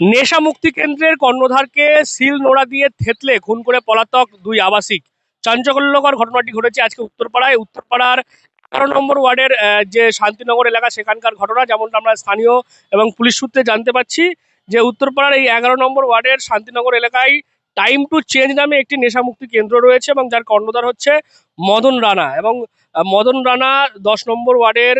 নেশা মুক্তি কেন্দ্রের কর্ণধারকে সিল নোড়া দিয়ে থেতলে খুন করে পলাতক দুই আবাসিক। চাঞ্চল্যকর ঘটনাটি ঘটেছে আজকে উত্তরপাড়ায়। উত্তরপাড়ার এগারো নম্বর ওয়ার্ডের যে শান্তিনগর এলাকা, সেখানকার ঘটনা যেমনটা আমরা স্থানীয় এবং পুলিশ সূত্রে জানতে পাচ্ছি যে উত্তরপাড়ার এই এগারো নম্বর ওয়ার্ডের শান্তিনগর এলাকায় টাইম টু চেঞ্জ নামে একটি নেশামুক্তি কেন্দ্র রয়েছে এবং যার কর্ণধার হচ্ছে মদন রানা এবং মদন রানা দশ নম্বর ওয়ার্ডের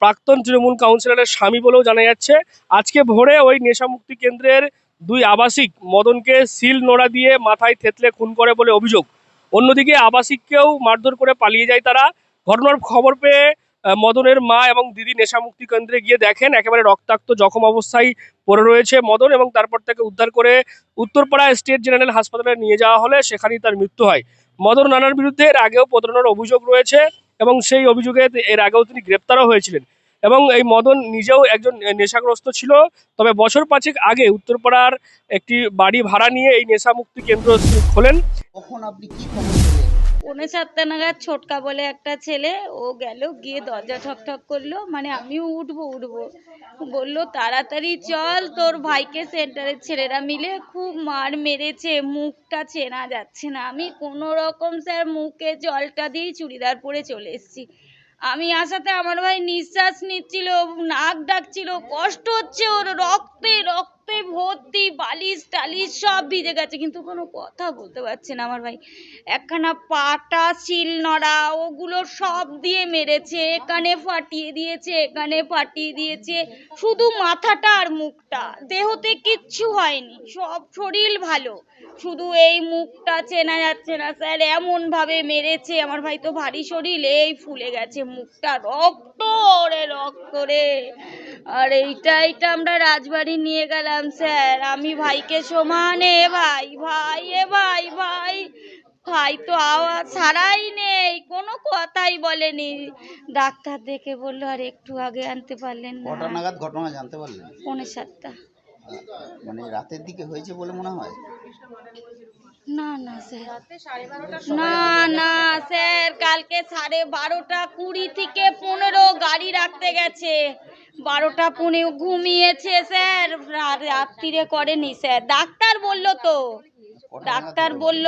প্রাক্তন তৃণমূল কাউন্সিলরের স্বামী বলেও জানা যাচ্ছে, আজকে ভোরে ওই নেশামুক্তি কেন্দ্রের দুই আবাসিক মদনকে সিল নোড়া দিয়ে মাথায় থেতলে খুন করে বলে অভিযোগ। অন্যদিকে আবাসিককেও মারধর করে পালিয়ে যায় তারা। ঘটনার খবর পেয়ে মদনের মা এবং দিদি নেশামুক্তি কেন্দ্রে গিয়ে দেখেন, একেবারে রক্তাক্ত জখম অবস্থায় পড়ে রয়েছে মদন এবং তারপর তাকে উদ্ধার করে উত্তরপাড়া স্টেট জেনারেল হাসপাতালে নিয়ে যাওয়া হলে সেখানেই তার মৃত্যু হয়। মদন নানার বিরুদ্ধে এর আগেও প্রতারণার অভিযোগ রয়েছে। এবং সেই অভিযোগে এর আগেও তিনি গ্রেপ্তারও হয়েছিলেন। এবং এই মদন নিজেও একজন নেশাগ্রস্ত ছিল। তবে বছর পাঁচেক আগে উত্তরপাড়ার একটি বাড়ি ভাড়া নিয়ে এই নেশামুক্তি কেন্দ্র খোলেন। কখন আপনি কি খবর? পৌনে সাতটা নাগাদ ছোটকা বলে একটা ছেলে, ও গেল, গিয়ে দরজা ঠক ঠক করল মানে আমিও উঠবো উঠবো। বলল, তাড়াতাড়ি চল, তোর ভাইকে সেন্টারের ছেলেরা মিলে খুব মার মেরেছে, মুখটা চেনা যাচ্ছে না। আমি কোনো রকম স্যার মুখে জলটা দিয়ে চুড়িদার পরে চলে এসেছি। আমি আসাতে আমার ভাই নিঃশ্বাস নিচ্ছিল, নাক ডাকছিল, কষ্ট হচ্ছে ওর রক্তে রক্তে ভর্তি, বালিশ টালিশ সব ভিজে গেছে, কিন্তু কোনো কথা বলতে পারছে না আমার ভাই। একখানা পাটা শিল নড়া ওগুলো সব দিয়ে মেরেছে, এখানে ফাটিয়ে দিয়েছে, এখানে ফাটিয়ে দিয়েছে, শুধু মাথাটা আর মুখটা। দেহতে কিচ্ছু হয়নি, সব শরীর ভালো। শুধু এই মুখটা চেনা যাচ্ছে না, স্যার এমন ভাবে মেরেছে। আমার ভাই তো ভারী শরীর, এই ফুলে গেছে মুখটা রক্ত রে রক্ত রে। আর এইটা এইটা আমরা রাজবাড়ি নিয়ে গেলাম স্যার। আমি ভাইকে সমান এ ভাই ভাই এ ভাই ভাই। ভাই তো আওয়াজ ছাড়াই নেই কোনো কথাই বলেনি। ডাক্তার দেখে বলল আর একটু আগে আনতে পারলেন না। কটা নাগাদ ঘটনা জানতে পারলেন? পৌনে সাতটা। মানে রাতের দিকে হয়েছে বলে মনে হয়? না না স্যার। না না স্যার কালকে সাড়ে বারোটা কুড়ি থেকে পনেরো গাড়ি রাখতে গেছে। বারোটা পুনে ঘুমিয়েছে স্যার রাত্রিরে করেনি স্যার। ডাক্তার বলল তো। ডাক্তার বলল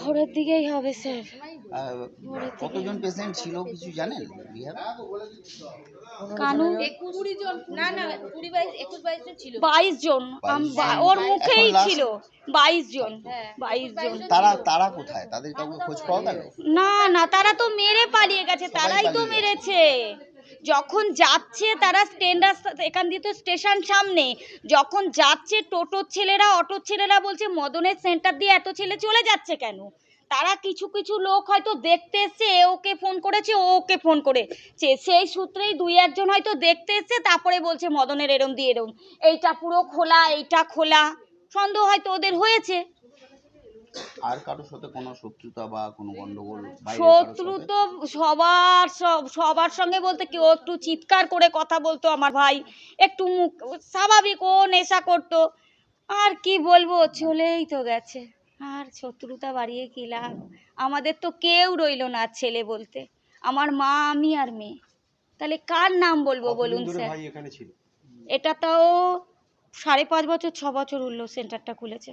ভোরের দিকেই হবে স্যার। কতজন পেশেন্ট ছিল কিছু জানেন? কানু? বাইশ জন ওর মুখেই ছিল। বাইশ জন। বাইশ জন। তারা তারা কোথায়? তাদের কাউকে খোঁজ পাওয়া গেল? না না তারা তো মেরে পালিয়ে গেছে। তারাই তো মেরেছে। যখন যাচ্ছে তারা স্ট্যান্ড এখান দিয়ে তো স্টেশন সামনে, যখন যাচ্ছে টোটোর ছেলেরা, অটোর ছেলেরা বলছে, মদনের সেন্টার দিয়ে এত ছেলে চলে যাচ্ছে কেন? তারা কিছু কিছু লোক হয়তো দেখতে এসছে, এ ওকে ফোন করেছে, ও ওকে ফোন করেছে সেই সূত্রেই দুই, একজন হয়তো দেখতে এসছে, তারপরে বলছে, মদনের এরম দিয়ে এরম। এইটা পুরো খোলা, এইটা খোলা। সন্দেহ হয়তো ওদের হয়েছে। আর কারোর সাথে কোনো শত্রুতা বা কোনো গন্ডগোল শত্রু তো সবার সবার সঙ্গে বলতে কেউ একটু চিৎকার করে কথা বলতো আমার ভাই একটু মুখ স্বাভাবিক ও নেশা করতো। আর কি বলব চলেই তো গেছে। আর শত্রুতা বাড়িয়ে কি লাভ? আমাদের তো কেউ রইল না ছেলে বলতে। আমার মা আমি আর মেয়ে। তাহলে কার নাম বলব বলুন স্যার? এটা তাও সাড়ে পাঁচ বছর ছ বছর হলো সেন্টারটা খুলেছে।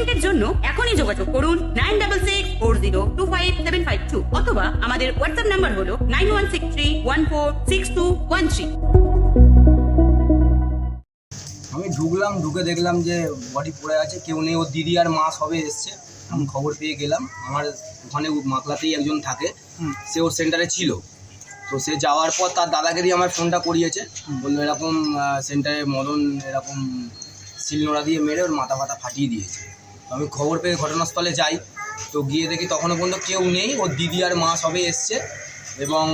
অ্যাপয়েন্টমেন্টের জন্য এখনই যোগাযোগ করুন nine double six four zero two five seven five two অথবা আমাদের হোয়াটসঅ্যাপ নাম্বার হলো nine one six three one four six two one three আমি ঢুকলাম ঢুকে দেখলাম যে বডি পড়ে আছে কেউ নেই ওর দিদি আর মা সবে এসছে। আমি খবর পেয়ে গেলাম আমার ওখানে মাকলাতেই একজন থাকে সে ওর সেন্টারে ছিল। তো সে যাওয়ার পর তার দাদাগিরি আমার ফোনটা করিয়েছে বলল এরকম সেন্টারে মদন এরকম শিলনোড়া দিয়ে মেরে ওর মাথা ফাতা ফাটিয়ে দিয়েছে। আমি খবর পেয়ে ঘটনাস্থলে যাই। তো গিয়ে দেখি তখনও পর্যন্ত কেউ নেই। ওর দিদি আর মা সবে এসছে এবং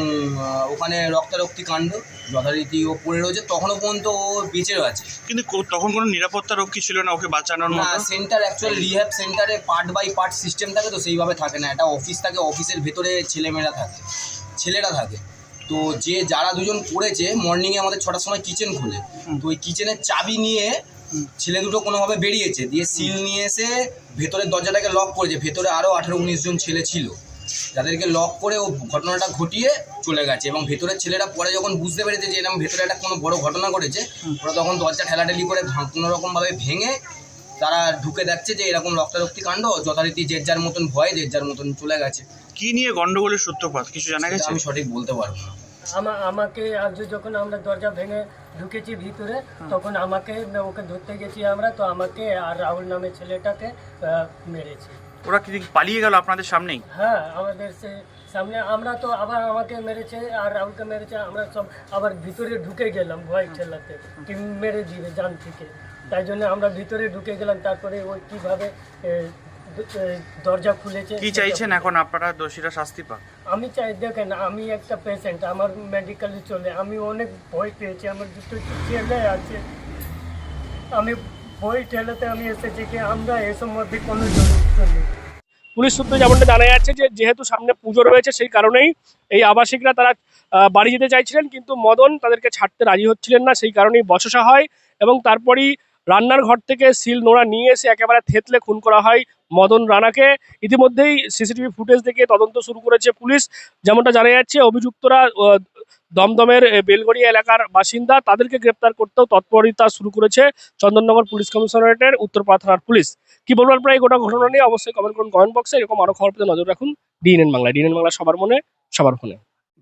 ওখানে রক্তারক্তি কাণ্ড যথারীতি ও পড়ে রয়েছে। তখনও পর্যন্ত ও বেঁচেও আছে কিন্তু তখন কোনো নিরাপত্তা রক্ষী ছিল না ওকে বাঁচানোর না সেন্টার অ্যাকচুয়ালি রিহ্যাব সেন্টারে পার্ট বাই পার্ট সিস্টেম থাকে তো সেইভাবে থাকে না। একটা অফিস থাকে অফিসের ভেতরে ছেলেমেয়েরা থাকে ছেলেরা থাকে। তো যে যারা দুজন পড়েছে মর্নিংয়ে আমাদের ছটার সময় কিচেন খুলে। তো ওই কিচেনের চাবি নিয়ে ছেলে দুটো কোনোভাবে বেরিয়েছে দিয়ে সিল নিয়ে এসে ভেতরের দরজাটাকে লক করেছে। ভেতরে আরও আঠেরো উনিশ জন ছেলে ছিল। যাদেরকে লক করে ও ঘটনাটা ঘটিয়ে চলে গেছে এবং ভেতরের ছেলেরা পরে যখন বুঝতে পেরেছে যে এরকম ভেতরে একটা কোনো বড় ঘটনা ঘটেছে ওরা তখন দরজা ঠেলাঠেলি করে কোনো রকমভাবে ভেঙে তারা ঢুকে দেখছে যে এরকম রক্তারক্তি কাণ্ড যথারীতি যে যার মতন ভয় যে যার মতন চলে গেছে। কি নিয়ে গন্ডগোলের সূত্রপাত কিছু জানা গেছে? আমি সঠিক বলতে পারব না। আমাকে আজ যখন আমরা দরজা ভেঙে ঢুকেছি ভিতরে তখন আমাকে ওকে ধরতে গেছি আমরা তো আমাকে আর রাহুল নামে ছেলেটাকে মেরেছে। ওরা কি পালিয়ে গেল আপনাদের সামনেই? হ্যাঁ আমাদের সে সামনে আমরা তো আবার আমাকে মেরেছে আর রাহুলকে মেরেছে আমরা সব আবার ভিতরে ঢুকে গেলাম ভয় ঠেলাতে কি মেরে দিবে জান থেকে। তাই জন্য আমরা ভিতরে ঢুকে গেলাম তারপরে ওই কীভাবে দরজা খুলেছে। কি চাইছেন এখন আপনারা? দোষীরা শাস্তি পাক। আমি চাই দেখেন আমি একটা পেশেন্ট আমার মেডিকেলে চলে। আমি অনেক ভয় পেয়েছি আমার দুটো ছেলে আছে। আমি ভয় ঠেলাতে আমি এসেছি কি আমরা এসব মধ্যে কোনো জড়িত নেই। পুলিশ সূত্রে যেমনটা জানা যাচ্ছে যে যেহেতু সামনে পুজো রয়েছে সেই কারণেই এই আবাসিকরা তারা বাড়ি যেতে চাইছিলেন কিন্তু মদন তাদেরকে ছাড়তে রাজি হচ্ছিলেন না সেই কারণেই বসসা হয় এবং তারপরই রান্নার ঘর থেকে সিল নোড়া নিয়ে এসে একেবারে থেতলে খুন করা হয় মদন রানাকে। ইতিমধ্যেই সিসিটিভি ফুটেজ দেখে তদন্ত শুরু করেছে পুলিশ। যেমনটা জানা যাচ্ছে, অভিযুক্তরা দমদমের বেলগড়িয়া এলাকার বাসিন্দা, তাদেরকে গ্রেপ্তার করতেও তৎপরতা শুরু করেছে চন্দননগর পুলিশ কমিশনারেটের উত্তরপাড়া থানার পুলিশ। কি বলব এই গোটা ঘটনা নিয়ে? অবশ্যই কমেন্ট করুন কমেন্ট বক্সে। এরকম আরও খবর পেতে নজর রাখুন। ডিএনএন বাংলা। ডিএনএন বাংলা সবার মনে, সবার ফোনে।